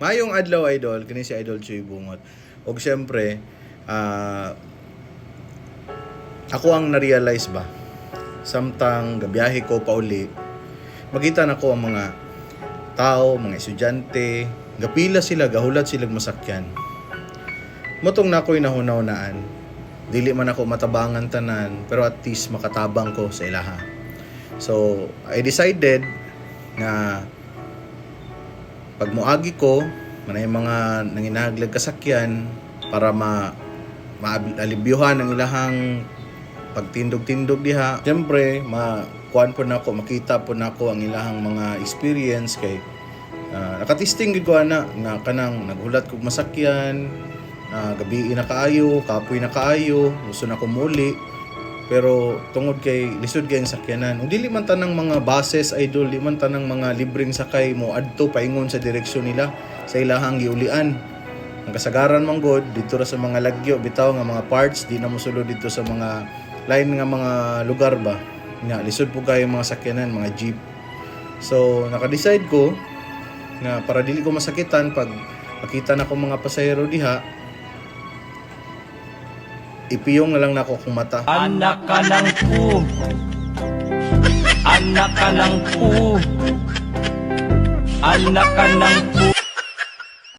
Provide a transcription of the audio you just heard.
Mayong adlaw idol, kini si Idol Chuy Bungot. Og syempre, ah ako ang na-realize ba samtang gabiyahe ko pauli makita na ko ang mga tao, mga estudyante, gapila sila, gahulat sila masakyan. Motong na ako'y nahunaw-naan. Dili man ako matabangan tanan, pero at least makatabang ko sa ilaha. So, I decided na pag muagi ko, manay mga nanginahaglag kasakyan para ma maalibyohan ang ilahang pagtindog-tindog diha. Siyempre, makuan po na ako, makita po na ako ang ilahang mga experience kay ah, nakatisting gid ko ana nga kanang naghulat kog masakyan, na gabi na kaayo, kapoy na kaayo, gusto na ko muli. Pero tungod kay lisod kay sakyanan. Ug dili man tanang mga buses idol, di man tanang mga libreng sakay mo adto paingon sa direksyon nila sa ilahang giulian. Ang kasagaran man god dito ra sa mga lagyo bitaw nga mga parts di na mosulod dito sa mga lain nga mga lugar ba. Nga lisod po kayo mga sakyanan, mga jeep. So naka-decide ko nga para dili ko masakitan pag makita na ko mga pasahero diha ipiyong na lang na ako kung mata. Anak ka ng pu. Anak ka ng pu. Anak ka ng pu.